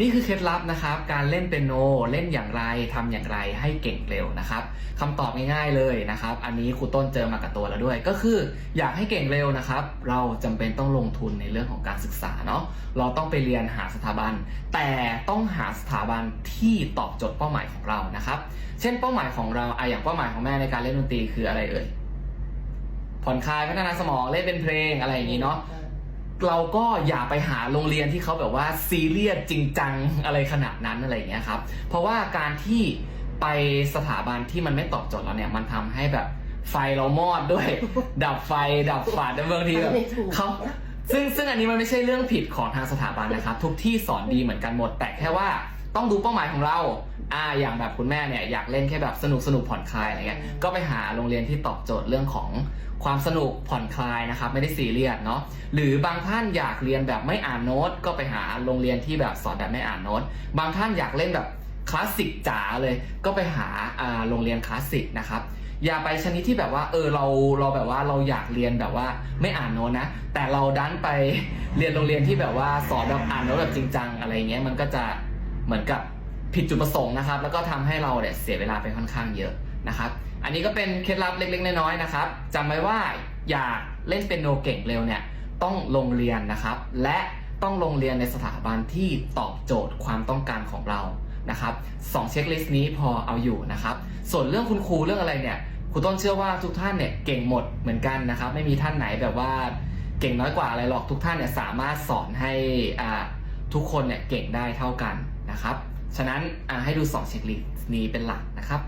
นี่คือเคล็ดลับนะครับ การเล่นเปียโนเล่นอย่างไรทำอย่างไรให้เก่งเร็วนะครับคำตอบง่ายๆเลยนะครับ อันนี้ครูต้นเจอมากับตัวแล้วด้วย ก็คืออยากให้เก่งเร็วนะครับ เราจำเป็นต้องลงทุนในเรื่องของการศึกษาเนาะเราต้องไปเรียนหาสถาบัน แต่ต้องหาสถาบันที่ตอบโจทย์เป้าหมายของเรานะครับ เช่นเป้าหมายของเราอะอย่างเป้าหมายของแม่ในการเล่นดนตรีคืออะไรเอ่ยผ่อนคลายพัฒนาสมองเล่นเป็นเพลงอะไรอย่างนี้เนาะ เราก็อย่าไปหาโรงเรียนที่เขาแบบว่าซีเรียสจริงจังอะไรขนาดนั้นอะไรอย่างเงี้ยครับ เพราะว่าการที่ไปสถาบันที่มันไม่ตอบโจทย์เราเนี่ยมันทำให้แบบไฟเรามอดด้วย ดับไฟดับฝาดบางทีแบบไม่ถูกเขาซึ่งซึ่งอันนี้มันไม่ใช่เรื่องผิดของทางสถาบันนะครับ ทุกที่สอนดีเหมือนกันหมดแต่แค่ว่า ต้องดูเป้าหมายของเรา อ่า อย่างแบบคุณแม่เนี่ยอยากเล่นแค่แบบสนุกสนุกผ่อนคลายอะไรเงี้ย ก็ไปหาโรงเรียนที่ตอบโจทย์เรื่องของความสนุกผ่อนคลายนะครับ ไม่ได้ซีเรียสเนาะ หรือบางท่านอยากเรียนแบบไม่อ่านโน้ต ก็ไปหาโรงเรียนที่แบบสอนแบบไม่อ่านโน้ต บางท่านอยากเล่นแบบคลาสสิกจ๋าเลย ก็ไปหาอ่าโรงเรียนคลาสสิกนะครับอย่าไปชนิดที่แบบว่า เออเราเราแบบว่าเราอยากเรียนแบบว่าไม่อ่านโน้ตนะ แต่เราดันไปเรียนโรงเรียนที่แบบว่าสอนแบบอ่านโน้ตแบบจริงจังอะไรเงี้ยมันก็จะ เหมือนกับผิดจุดประสงค์นะครับ แล้วก็ทำให้เราเนี่ยเสียเวลาไปค่อนข้างเยอะนะครับ อันนี้ก็เป็นเคล็ดลับเล็ก ๆ น้อยๆนะครับจำไว้ว่าอยากเล่นเป็นโนเก่งเร็วเนี่ยต้องลงเรียนนะครับ และต้องลงเรียนในสถาบันที่ตอบโจทย์ความต้องการของเรานะครับสองเช็คลิสต์นี้พอเอาอยู่นะครับ ส่วนเรื่องคุณครูเรื่องอะไรเนี่ยครูต้นเชื่อว่าทุกท่านเนี่ยเก่งหมดเหมือนกันนะครับ ไม่มีท่านไหนแบบว่าเก่งน้อยกว่าอะไรหรอกทุกท่านเนี่ยสามารถสอนให้อ่าทุกคนเนี่ยเก่งได้เท่ากัน นะครับ ฉะนั้นให้ดู2เช็คลิสต์นี้เป็นหลักนะครับ